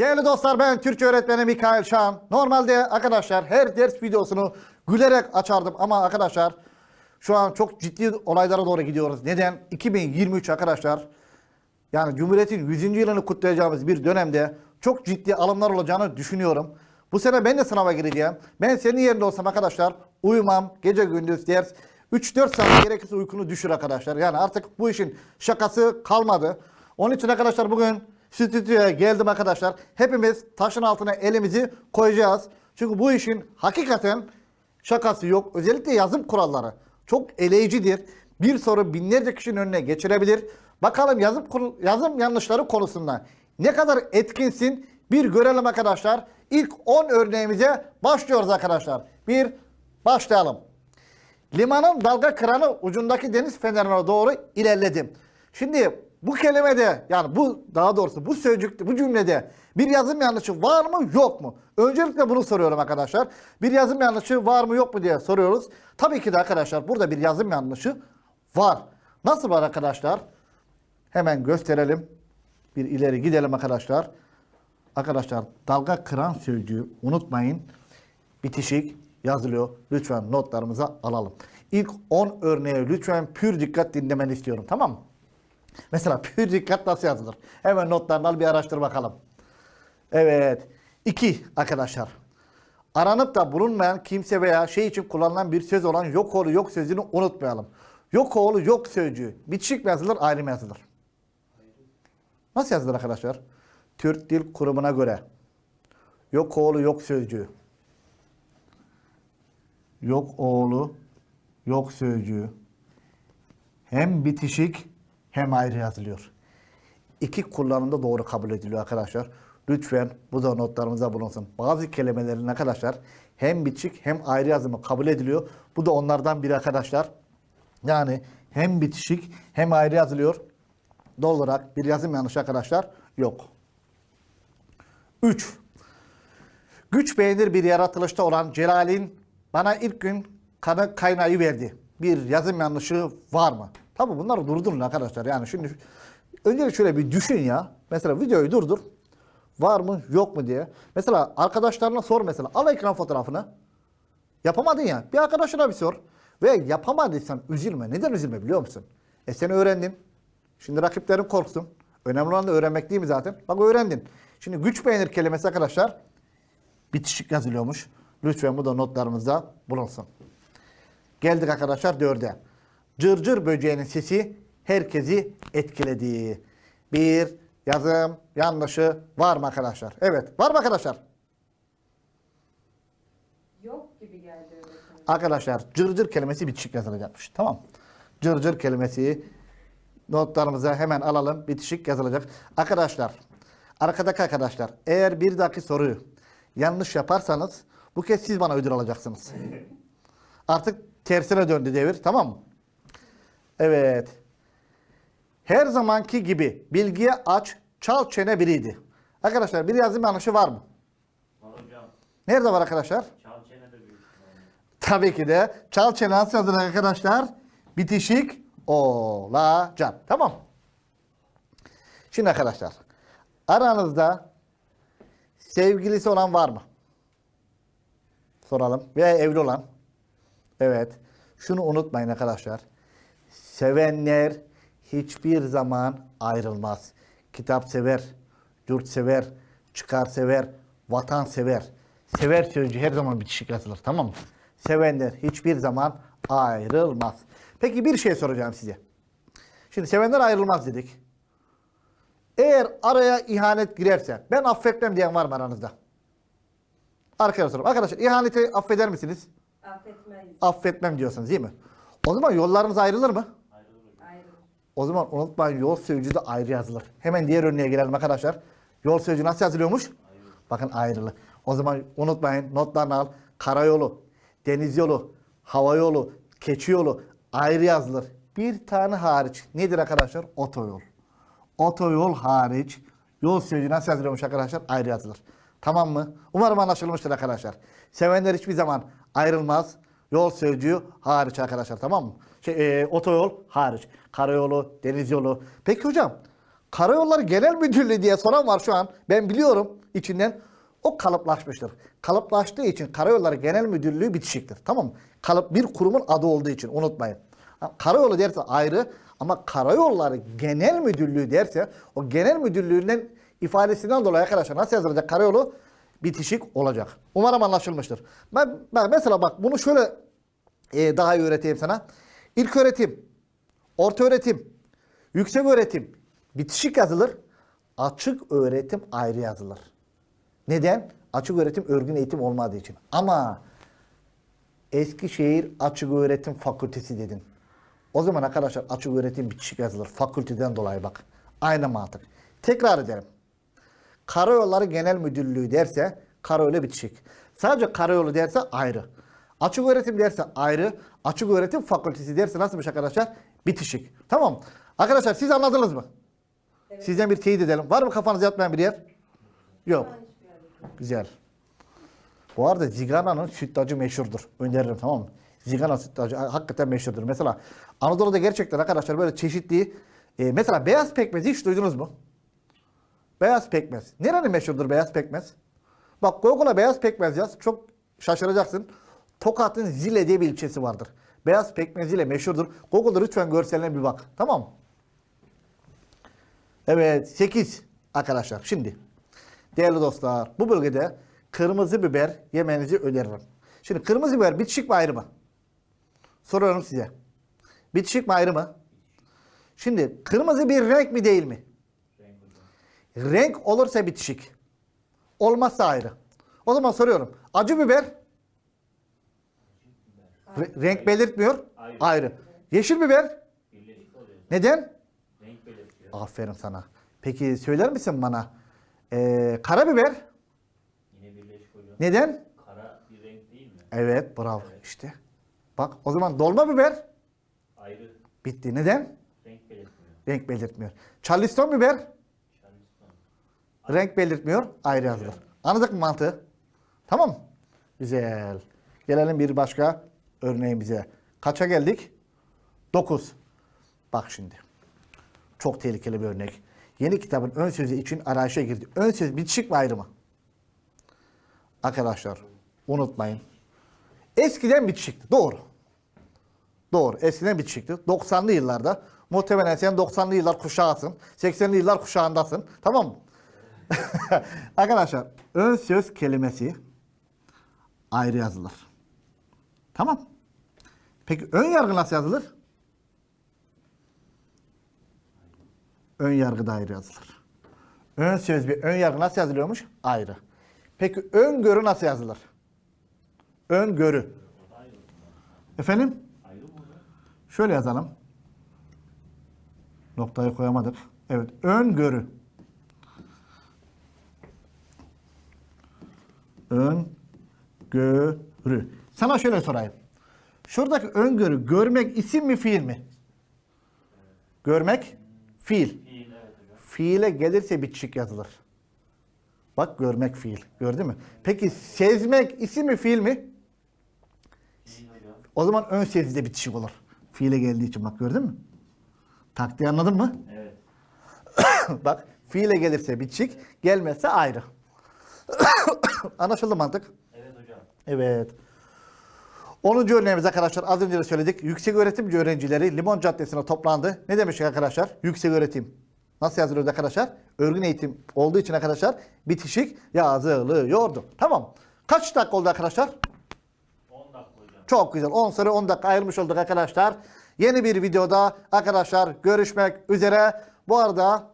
Değerli dostlar ben Türkçe öğretmeni Mikail Şahan. Normalde arkadaşlar her ders videosunu gülerek açardım ama arkadaşlar şu an çok ciddi olaylara doğru gidiyoruz. Neden? 2023 arkadaşlar yani Cumhuriyet'in 100. yılını kutlayacağımız bir dönemde çok ciddi alımlar olacağını düşünüyorum. Bu sene ben de sınava gireceğim. Ben senin yerinde olsam arkadaşlar uyumam, gece gündüz ders. 3-4 saat gerekirse uykunu düşür arkadaşlar. Yani artık bu işin şakası kalmadı. Onun için arkadaşlar bugün stüdyoya geldim arkadaşlar. Hepimiz taşın altına elimizi koyacağız. Çünkü bu işin hakikaten şakası yok. Özellikle yazım kuralları çok eleyicidir. Bir soru binlerce kişinin önüne geçirebilir. Bakalım yazım, yazım yanlışları konusunda ne kadar etkinsin bir görelim arkadaşlar. İlk 10 örneğimize başlıyoruz arkadaşlar. Bir başlayalım. Limanın dalga kıranı ucundaki deniz fenerine doğru ilerledim. Şimdi bu kelimede yani bu daha doğrusu bu sözcükte bu cümlede bir yazım yanlışı var mı yok mu? Öncelikle bunu soruyorum arkadaşlar. Bir yazım yanlışı var mı yok mu diye soruyoruz. Tabii ki de arkadaşlar burada bir yazım yanlışı var. Nasıl var arkadaşlar? Hemen gösterelim. Bir ileri gidelim arkadaşlar. Arkadaşlar dalga kıran sözcüğü unutmayın. Bitişik yazılıyor. Lütfen notlarımıza alalım. İlk 10 örneği lütfen pür dikkat dinlemeni istiyorum. Tamam mı? Mesela pür dikkat nasıl yazılır? Hemen notlarını al bir araştır bakalım. Evet. 2 arkadaşlar. Aranıp da bulunmayan kimse veya şey için kullanılan bir söz olan yok oğlu yok sözünü unutmayalım. Yok oğlu yok sözcüğü. Bitişik mi yazılır ayrı mı yazılır? Nasıl yazılır arkadaşlar? Türk Dil Kurumu'na göre. Yok oğlu yok sözcüğü. Yok oğlu yok sözcüğü. Hem bitişik hem ayrı yazılıyor. İki kullanımda doğru kabul ediliyor arkadaşlar. Lütfen bu da notlarımıza bulunsun. Bazı kelimelerin arkadaşlar hem bitişik hem ayrı yazımı kabul ediliyor. Bu da onlardan biri arkadaşlar. Yani hem bitişik hem ayrı yazılıyor. Doğal olarak bir yazım yanlışı arkadaşlar yok. 3. Güç beğenir bir yaratılışta olan Celal'in bana ilk gün kanı kaynağı verdi. Bir yazım yanlışı var mı? Tabi bunları durdurun arkadaşlar. Yani şimdi önce şöyle bir düşün ya. Mesela videoyu durdur. Var mı yok mu diye. Mesela arkadaşlarına sor mesela. Al ekran fotoğrafını. Yapamadın ya. Bir arkadaşına bir sor. Ve yapamadıysan üzülme. Neden üzülme biliyor musun? E sen öğrendin. Şimdi rakiplerin korksun. Önemli olan da öğrenmek değil mi zaten? Bak öğrendin. Şimdi güç beğenir kelimesi arkadaşlar bitişik yazılıyormuş. Lütfen bu da notlarımızda bulunsun. Geldik arkadaşlar dörde. Cırcır böceğinin sesi herkesi etkiledi. Bir yazım yanlışı var mı arkadaşlar? Evet var mı arkadaşlar? Yok gibi geldi öğretmenim. Arkadaşlar cırcır kelimesi bitişik yazılacakmış. Tamam. Cırcır kelimesi notlarımıza hemen alalım. Bitişik yazılacak. Arkadaşlar, arkadaki arkadaşlar eğer bir dahaki soruyu yanlış yaparsanız bu kez siz bana ödül alacaksınız. Artık tersine döndü devir. Tamam mı? Evet. Her zamanki gibi bilgiye aç, çal çene biriydi. Arkadaşlar bir yazım yanlışı var mı? Var hocam. Nerede var arkadaşlar? Çal çene de büyük. Tabii ki de çal çene nasıl yazılır arkadaşlar? Bitişik olacak. Tamam. Şimdi arkadaşlar aranızda sevgilisi olan var mı? Soralım. Veya evli olan. Evet. Şunu unutmayın arkadaşlar. Sevenler hiçbir zaman ayrılmaz. Kitap sever, yurt sever, çıkar sever, vatan sever. Sever sözcüğü her zaman bitişik yazılır tamam mı? Sevenler hiçbir zaman ayrılmaz. Peki bir şey soracağım size. Şimdi sevenler ayrılmaz dedik. Eğer araya ihanet girerse ben affetmem diyen var mı aranızda? Sorayım. Arkadaşlar ihaneti affeder misiniz? Affetmeyiz. Affetmem diyorsunuz değil mi? O zaman yollarınız ayrılır mı? O zaman unutmayın yol sözcüğü de ayrı yazılır. Hemen diğer örneğe gelelim arkadaşlar. Yol sözcüğü nasıl yazılıyormuş? Bakın ayrılı. O zaman unutmayın notlarını al. Karayolu, deniz yolu, hava yolu, keçi yolu ayrı yazılır. Bir tane hariç. Nedir arkadaşlar? Otoyol. Otoyol hariç yol sözcüğü nasıl yazılıyormuş arkadaşlar? Ayrı yazılır. Tamam mı? Umarım anlaşılmıştır arkadaşlar. Sevenler hiçbir zaman ayrılmaz. Yol sözcüğü hariç arkadaşlar tamam mı? Şey, e, otoyol hariç. Karayolu, deniz yolu. Peki hocam Karayolları Genel Müdürlüğü diye soran var şu an. Ben biliyorum içinden. O kalıplaşmıştır. Kalıplaştığı için Karayolları Genel Müdürlüğü bitişiktir. Tamam mı? Kalıp bir kurumun adı olduğu için unutmayın. Karayolu derse ayrı ama Karayolları Genel Müdürlüğü derse o genel müdürlüğünden ifadesinden dolayı arkadaşlar nasıl yazılacak karayolu bitişik olacak. Umarım anlaşılmıştır. Ben, ben mesela bak bunu şöyle e, daha iyi öğreteyim sana. İlk öğretim, orta öğretim, yüksek öğretim bitişik yazılır. Açık öğretim ayrı yazılır. Neden? Açık öğretim örgün eğitim olmadığı için. Ama Eskişehir Açık Öğretim Fakültesi dedin. O zaman arkadaşlar açık öğretim bitişik yazılır. Fakülteden dolayı bak. Aynı mantık. Tekrar edelim. Karayolları Genel Müdürlüğü derse karayolu bitişik. Sadece karayolu derse ayrı. Açık öğretim derse ayrı. Açık öğretim fakültesi derse nasılmış arkadaşlar? Bitişik. Tamam. Arkadaşlar siz anladınız mı? Sizden bir teyit edelim. Var mı kafanızı yatmayan bir yer? Yok. Güzel. Bu arada Zigana'nın sütlacı meşhurdur. Öneririm tamam mı? Zigana sütlacı hakikaten meşhurdur. Mesela Anadolu'da gerçekten arkadaşlar böyle çeşitli e, mesela beyaz pekmezi hiç duydunuz mu? Beyaz pekmez. Nerenin meşhurdur beyaz pekmez? Bak Google'a beyaz pekmez yaz. Çok şaşıracaksın. Tokat'ın Zile diye bir ilçesi vardır. Beyaz pekmez ile meşhurdur. Google'da lütfen görseline bir bak. Tamam? Evet 8 arkadaşlar. Şimdi değerli dostlar bu bölgede kırmızı biber yemenizi öneririm. Şimdi kırmızı biber bitişik mi ayrı mı? Soruyorum size. Bitişik mi ayrı mı? Şimdi kırmızı bir renk mi değil mi? Renk olursa bitişik. Olmazsa ayrı. O zaman soruyorum. Acı biber re- renk belirtmiyor. Ayrı. Ayrı. Yeşil biber neden? Renk belirtiyor. Aferin sana. Peki söyler misin bana? Ee, karabiber Yine birleşik neden? Kara bir renk değil mi? Evet bravo işte. Bak o zaman dolma biber Ayrı. bitti. Neden? Renk belirtmiyor. Renk belirtmiyor. Charleston biber Charleston. renk belirtmiyor. Ayrı yazılır. Anladık mı mantığı? Tamam? Güzel. Gelelim bir başka örneğimize. Kaça geldik? 9. Bak şimdi. Çok tehlikeli bir örnek. Yeni kitabın ön sözü için arayışa girdi. Ön söz bitişik mi ayrı mı? Arkadaşlar unutmayın. Eskiden bitişikti. Doğru. Doğru. Eskiden bitişikti. 90'lı yıllarda muhtemelen sen 90'lı yıllar kuşağısın. 80'li yıllar kuşağındasın. Tamam mı? Arkadaşlar ön söz kelimesi ayrı yazılır. Tamam. Peki ön yargı nasıl yazılır? Ön yargı da ayrı yazılır. Ön söz bir ön yargı nasıl yazılıyormuş? Ayrı. Peki öngörü nasıl yazılır? Öngörü. Efendim? Ayrı mı hocam? Şöyle yazalım. Noktayı koyamadık. Evet. Öngörü. Öngörü. Sana şöyle sorayım. Şuradaki öngörü görmek isim mi fiil mi? Görmek fiil. Fiile gelirse bitişik yazılır. Bak görmek fiil. Gördün mü? Peki sezmek isim mi fiil mi? O zaman ön sezide bitişik olur. Fiile geldiği için bak gördün mü? Taktiği anladın mı? Evet. bak fiile gelirse bitişik, gelmezse ayrı. Anlaşıldı mantık? Evet hocam. Evet. 10. örneğimiz arkadaşlar az önce de söyledik. Yüksek öğretimci öğrencileri Limon Caddesi'ne toplandı. Ne demiş arkadaşlar? Yüksek öğretim. Nasıl yazılıyor arkadaşlar? Örgün eğitim olduğu için arkadaşlar bitişik yazılıyordu. Tamam. Kaç dakika oldu arkadaşlar? 10 dakika hocam. Çok güzel. 10 soru 10 dakika ayırmış olduk arkadaşlar. Yeni bir videoda arkadaşlar görüşmek üzere. Bu arada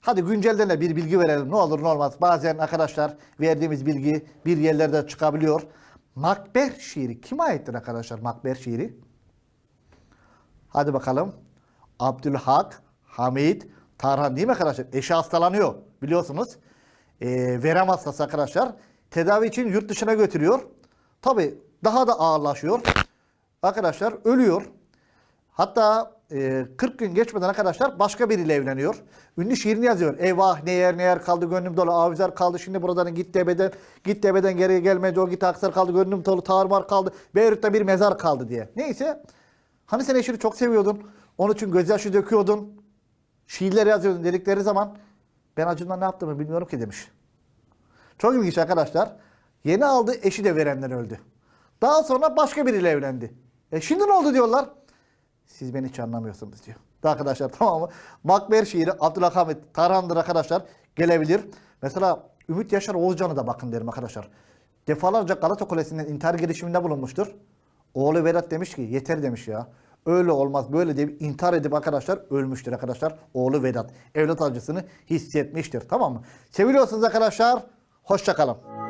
hadi güncelden de bir bilgi verelim. Ne olur ne olmaz. Bazen arkadaşlar verdiğimiz bilgi bir yerlerde çıkabiliyor. Makber şiiri kime aittir arkadaşlar Makber şiiri? Hadi bakalım. Abdülhak, Hamid, Tarhan değil mi arkadaşlar? Eşi hastalanıyor biliyorsunuz. Ee, verem hastası arkadaşlar. Tedavi için yurt dışına götürüyor. Tabi daha da ağırlaşıyor. Arkadaşlar ölüyor. Hatta e, 40 gün geçmeden arkadaşlar başka biriyle evleniyor. Ünlü şiirini yazıyor. Eyvah ne yer ne yer kaldı gönlüm dolu. Avizer kaldı şimdi buradan git debeden. Git debeden geriye gelmedi. O git aksar kaldı gönlüm dolu. Tarmar kaldı. Beyrut'ta bir mezar kaldı diye. Neyse. Hani sen eşini çok seviyordun. Onun için gözyaşı döküyordun. şiirler yazıyordun dedikleri zaman ben acımdan ne yaptığımı bilmiyorum ki demiş. Çok ilginç arkadaşlar. Yeni aldığı eşi de verenden öldü. Daha sonra başka biriyle evlendi. E şimdi ne oldu diyorlar. Siz beni hiç anlamıyorsunuz diyor. Da arkadaşlar tamam mı? Makber şiiri Abdülhamit Tarhan'dır arkadaşlar. Gelebilir. Mesela Ümit Yaşar Oğuzcan'ı da bakın derim arkadaşlar. Defalarca Galata Kulesi'nden intihar girişiminde bulunmuştur. Oğlu Vedat demiş ki yeter demiş ya. Öyle olmaz böyle deyip intihar edip arkadaşlar ölmüştür arkadaşlar. Oğlu Vedat. Evlat acısını hissetmiştir tamam mı? Seviliyorsunuz arkadaşlar. Hoşçakalın.